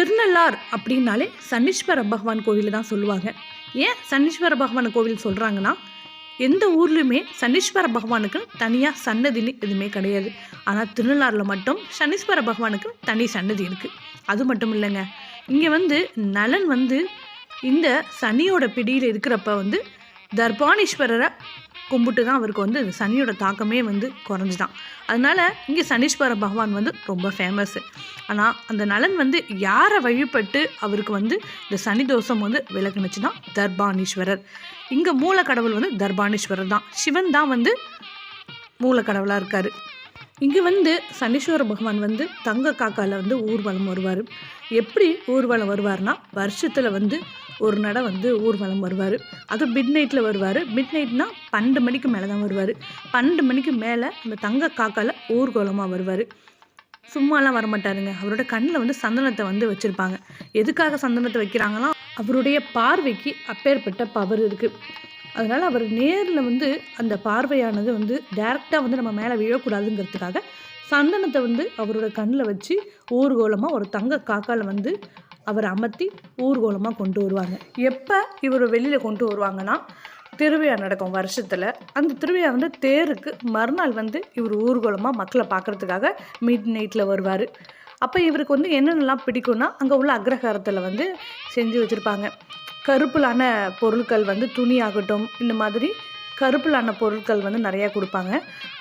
திருநள்ளார் அப்படின்னாலே சன்னீஸ்வர பகவான் கோவில் தான் சொல்லுவாங்க. ஏன் சன்னீஸ்வர பகவான் கோவில் சொல்கிறாங்கன்னா எந்த ஊர்லேயுமே சனீஸ்வர பகவானுக்கு தனியாக சன்னதின்னு எதுவுமே கிடையாது. ஆனால் திருநள்ளாறில் மட்டும் சனீஸ்வர பகவானுக்கு தனி சன்னதி இருக்குது அது மட்டும் இல்லைங்க. இங்கே வந்து நலன் வந்து இந்த சனியோட பிடியில் இருக்கிறப்ப வந்து தர்பானீஸ்வரரை கும்பிட்டு தான் அவருக்கு வந்து இந்த சனியோட தாக்கமே வந்து குறைஞ்சிதான் அதனால் இங்கே சனீஸ்வர பகவான் வந்து ரொம்ப ஃபேமஸ்ஸு ஆனால் அந்த நலன் வந்து யாரை வழிபட்டு அவருக்கு வந்து இந்த சனி தோஷம் வந்து விலகுனுச்சுன்னா தர்பானீஸ்வரர். இங்கே மூல கடவுள் வந்து தர்பானீஸ்வரர் தான். சிவன் தான் வந்து மூல கடவுளாக இருக்கார். இங்கே வந்து சனீஸ்வர பகவான் வந்து தங்க காக்கால வந்து ஊர்வலம் வருவார். எப்படி ஊர்வலம் வருவார்னா வருஷத்தில் வந்து ஒரு நடை வந்து ஊர்வலம் வருவார். அதுவும் மிட் நைட்டில் வருவார். மிட் நைட்னா பன்னெண்டு மணிக்கு மேலே தான் வருவார். பன்னெண்டு மணிக்கு மேலே அந்த தங்க காக்கால ஊர்வலமாக வருவார். சும்மாலாம் வரமாட்டாருங்க. அவரோட கண்ணில் வந்து சந்தனத்தை வந்து வச்சுருப்பாங்க. எதுக்காக சந்தனத்தை வைக்கிறாங்கன்னா அவருடைய பார்வைக்கு அப்பேற்பட்ட பவர் இருக்குது அதனால் அவர் நேரில் வந்து அந்த பார்வையானது வந்து டேரெக்டாக வந்து நம்ம மேலே விழக்கூடாதுங்கிறதுக்காக சந்தனத்தை வந்து அவரோட கண்ணில் வச்சு ஊர்கோலமாக ஒரு தங்க காக்கால் வந்து அவர் அமர்த்தி ஊர்கோலமாக கொண்டு வருவாங்க. எப்போ இவர் வெளியில் கொண்டு வருவாங்கன்னா திருவிழா நடக்கும் வருஷத்தில். அந்த திருவிழா வந்து தேருக்கு மறுநாள் வந்து இவர் ஊர்கோலமாக மக்களை பார்க்குறதுக்காக மிட் நைட்டில் வருவார். அப்போ இவருக்கு வந்து என்னென்னலாம் பிடிக்கும்னா அங்கே உள்ள அக்ரஹாரத்தில் வந்து செஞ்சு வச்சுருப்பாங்க. கருப்பிலான பொருட்கள் வந்து துணி ஆகட்டும் இந்த மாதிரி கருப்பிலான பொருட்கள் வந்து நிறையா கொடுப்பாங்க.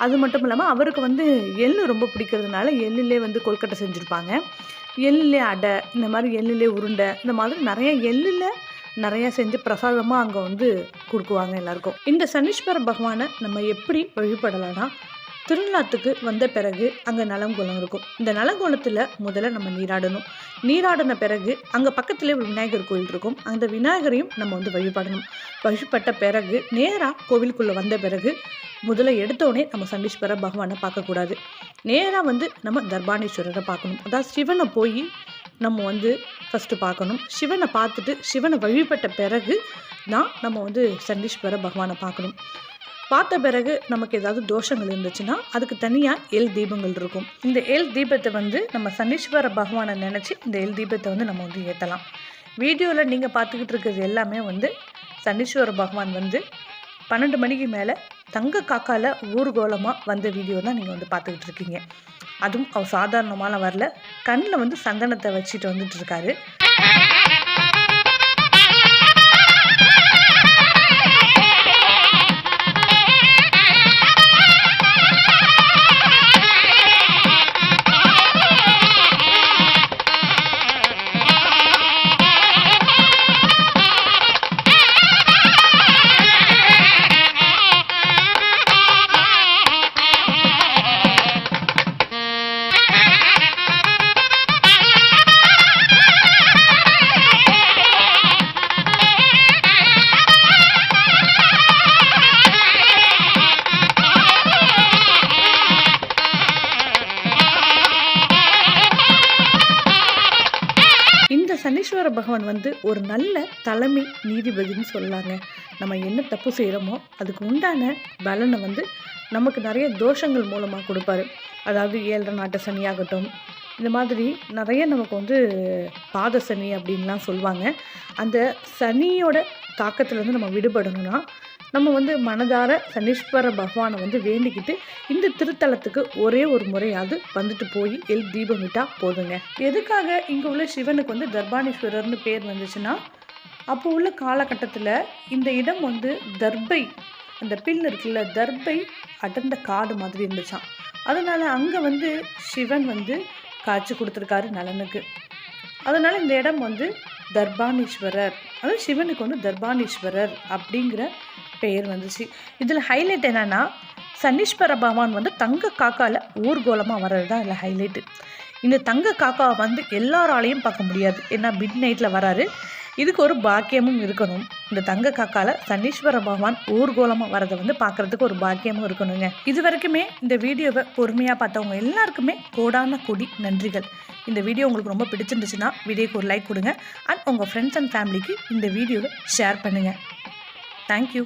அது மட்டும் இல்லாமல் அவருக்கு வந்து எள்ளு ரொம்ப பிடிக்கிறதுனால எள்ளிலே வந்து கொல்கட்டை செஞ்சுருப்பாங்க. எள்ளிலே அடை இந்த மாதிரி எள்ளிலே உருண்டை இந்த மாதிரி நிறைய எள்ளில் நிறையா செஞ்சு பிரசாதமாக அங்கே வந்து கொடுக்குவாங்க எல்லாருக்கும். இந்த சனீஸ்வர பகவானை நம்ம எப்படி வழிபடலாம்னா திருநாத்துக்கு வந்த பிறகு அங்கே நலங்குளம் இருக்கும். இந்த நலங்குளத்தில் முதல்ல நம்ம நீராடணும். நீராடின பிறகு அங்கே பக்கத்துலேயே ஒரு விநாயகர் கோயில் இருக்கும். அந்த விநாயகரையும் நம்ம வந்து வழிபடணும். வழிபட்ட பிறகு நேராக கோவிலுக்குள்ளே வந்த பிறகு முதல்ல எடுத்தோடனே நம்ம சண்டீஸ்வர பகவானை பார்க்கக்கூடாது. நேராக வந்து நம்ம தர்பானேஸ்வரரை பார்க்கணும். அதாவது சிவனை போய் நம்ம வந்து ஃபஸ்ட்டு பார்க்கணும். சிவனை பார்த்துட்டு சிவனை வழிபட்ட பிறகு தான் நம்ம வந்து சண்டீஸ்வர பகவானை பார்க்கணும். பார்த்த பிறகு நமக்கு ஏதாவது தோஷங்கள் இருந்துச்சுன்னா அதுக்கு தனியாக எல் தீபங்கள் இருக்கும். இந்த எல் தீபத்தை வந்து நம்ம சனீஸ்வர பகவானை நினச்சி இந்த எல் தீபத்தை வந்து நம்ம வந்து ஏற்றலாம் வீடியோவில் நீங்கள் பார்த்துக்கிட்டு இருக்கிறது எல்லாமே வந்து சனீஸ்வர பகவான் வந்து பன்னெண்டு மணிக்கு மேலே தங்க காக்கால ஊர்கோலமாக வந்த வீடியோ தான் நீங்கள் வந்து பார்த்துக்கிட்டு இருக்கீங்க. அதுவும் அவர் சாதாரணமான வரல. கண்ணில் வந்து சந்தனத்தை வச்சுட்டு வந்துட்டு இருக்காரு. சனீஸ்வர பகவான் வந்து ஒரு நல்ல தலைமை நீதிபதினு சொல்லலாங்க நம்ம என்ன தப்பு செய்கிறோமோ அதுக்கு உண்டான பலனை வந்து நமக்கு நிறைய தோஷங்கள் மூலமாக கொடுப்பாரு. அதாவது ஏழரை நாட்டு சனியாகட்டும் இந்த மாதிரி நிறைய நமக்கு வந்து பாத சனி அப்படின்லாம் சொல்லுவாங்க அந்த சனியோட தாக்கத்துலேருந்து நம்ம விடுபடணும்னா நம்ம வந்து மனதார சனீஸ்வர பகவானை வந்து வேண்டிக்கிட்டு இந்த திருத்தலத்துக்கு ஒரே ஒரு முறையாவது வந்துட்டு போய் எல் தீபமிட்டா போதுங்க. எதுக்காக இங்கே உள்ள சிவனுக்கு வந்து தர்பானீஸ்வரர்னு பேர் வந்துச்சுன்னா அப்போ உள்ள காலகட்டத்தில் இந்த இடம் வந்து தர்பை அந்த பில் இருக்குல்ல தர்பை அடர்ந்த காடு மாதிரி இருந்துச்சாம். அதனால் அங்கே வந்து சிவன் வந்து காட்சி கொடுத்துருக்காரு நலனுக்கு. அதனால் இந்த இடம் வந்து தர்பானீஸ்வரர். அதாவது சிவனுக்கு வந்து தர்பானீஸ்வரர் அப்படிங்கிற பெயர் வந்துச்சு. இதில் ஹைலைட் என்னென்னா சனீஸ்வர பகவான் வந்து தங்க காக்காவில் ஊர்கோலமாக வர்றது தான் இதில் ஹைலைட்டு இந்த தங்க காக்கா வந்து எல்லாராலையும் பார்க்க முடியாது. ஏன்னா மிட் நைட்டில் வராரு. இதுக்கு ஒரு பாக்கியமும் இருக்கணும். இந்த தங்க காக்கால சனீஸ்வர பகவான் ஊர்கோலமாக வரதை வந்து பார்க்குறதுக்கு ஒரு பாக்கியமும் இருக்கணுங்க. இது வரைக்குமே இந்த வீடியோவை பொறுமையாக பார்த்தவங்க எல்லாருக்குமே கோடான கொடி நன்றிகள். இந்த வீடியோ உங்களுக்கு ரொம்ப பிடிச்சிருந்துச்சுன்னா வீடியோக்கு ஒரு லைக் கொடுங்க. அண்ட் உங்கள் ஃப்ரெண்ட்ஸ் அண்ட் ஃபேமிலிக்கு இந்த வீடியோவை ஷேர் பண்ணுங்கள் தேங்க்யூ